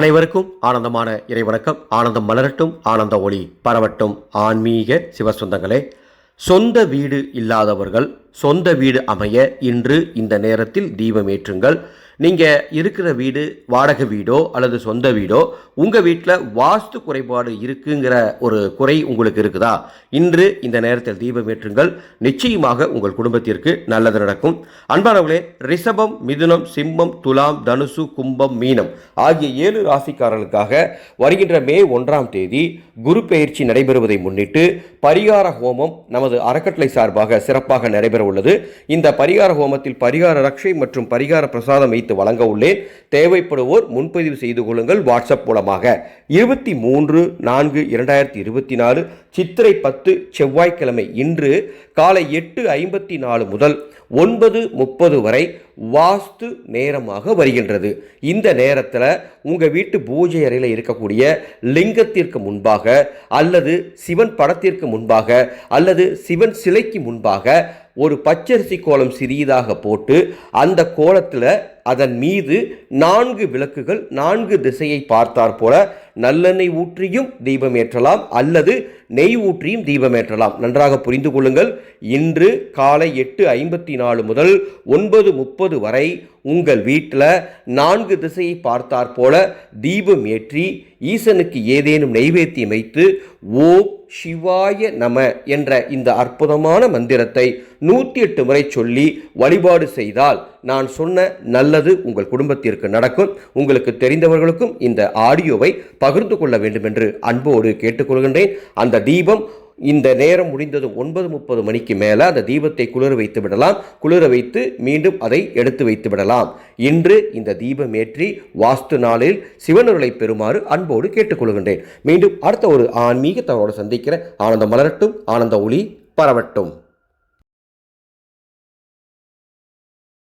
அனைவருக்கும் ஆனந்தமான இறைவணக்கம். ஆனந்தம் மலரட்டும் ஆனந்த ஒளி பரவட்டும். ஆன்மீக சிவசொந்தங்களே சொந்த வீடு இல்லாதவர்கள் சொந்த வீடு அமைய இன்று இந்த நேரத்தில் தீபமேற்றுங்கள் நீங்கள் இருக்கிற வீடு வாடகை வீடோ அல்லது சொந்த வீடோ உங்கள் வீட்டில் வாஸ்து குறைபாடு இருக்குங்கிற ஒரு குறை உங்களுக்கு இருக்குதா? இன்று இந்த நேரத்தில் தீபம் ஏற்றுங்கள். நிச்சயமாக உங்கள் குடும்பத்திற்கு நல்லது நடக்கும். அன்பானவர்களே ரிஷபம் மிதுனம் சிம்மம் துலாம் தனுசு கும்பம் மீனம் ஆகிய ஏழு ராசிக்காரர்களுக்காக வருகின்ற மே ஒன்றாம் தேதி குரு பயிற்சி நடைபெறுவதை முன்னிட்டு பரிகார ஹோமம் நமது அறக்கட்டளை சார்பாக சிறப்பாக நடைபெற உள்ளது இந்த பரிகார ஹோமத்தில் பரிகார ரக்ஷை மற்றும் பரிகார பிரசாதம் வைத்து வழங்க உள்ளேன். தேவைப்படுவோர் முன்பதிவு செய்து கொள்ளுங்கள். வாட்ஸ்அப் மூலமாக இருபத்தி மூன்று நான்கு இரண்டாயிரத்தி இருபத்தி நாலு சித்திரை பத்து செவ்வாய்க்கிழமை இன்று காலை எட்டு ஐம்பத்தி நாலு முதல் ஒன்பது முப்பது வரை வாஸ்து நேரமாக வருகின்றது. இந்த நேரத்தில் உங்கள் வீட்டு பூஜை அறையில் இருக்கக்கூடிய லிங்கத்திற்கு முன்பாக அல்லது சிவன் படத்திற்கு முன்பாக அல்லது சிவன் சிலைக்கு முன்பாக ஒரு பச்சரிசி கோலம் சிறியதாக போட்டு அந்த கோலத்தில் அதன் மீது நான்கு விளக்குகள் நான்கு திசையை பார்த்தாற் போல நல்லெண்ணெய் ஊற்றியும் தீபம் ஏற்றலாம் அல்லது நெய் ஊற்றியும் தீபம் ஏற்றலாம். நன்றாக புரிந்து கொள்ளுங்கள். இன்று காலை எட்டு ஐம்பத்தி நாலு முதல் ஒன்பது முப்பது வரை உங்கள் வீட்டில் நான்கு திசையை பார்த்தாற் போல தீபம் ஏற்றி ஈசனுக்கு ஏதேனும் நைவேத்தியம் வைத்து ஓம் சிவாய நம என்ற இந்த அற்புதமான மந்திரத்தை நூற்றி எட்டு முறை சொல்லி வழிபாடு செய்தால் நான் சொன்ன நல்லது உங்கள் குடும்பத்திற்கு நடக்கும். உங்களுக்கு தெரிந்தவர்களுக்கும் இந்த ஆடியோவை பகிர்ந்து கொள்ள வேண்டும் என்று அன்போடு கேட்டுக்கொள்கின்றேன். அந்த தீபம் இந்த நேரம் முடிந்ததும் ஒன்பது முப்பது மணிக்கு மேலே அந்த தீபத்தை குளிர வைத்து விடலாம். குளிர வைத்து மீண்டும் அதை எடுத்து வைத்து விடலாம். இன்று இந்த தீபமேற்றி வாஸ்து நாளில் சிவனருளை பெறுமாறு அன்போடு கேட்டுக்கொள்கின்றேன் மீண்டும் அடுத்த ஒரு ஆன்மீகத்தவரோடு சந்திக்கிற ஆனந்தம் மலரட்டும். ஆனந்த ஒளி பரவட்டும்.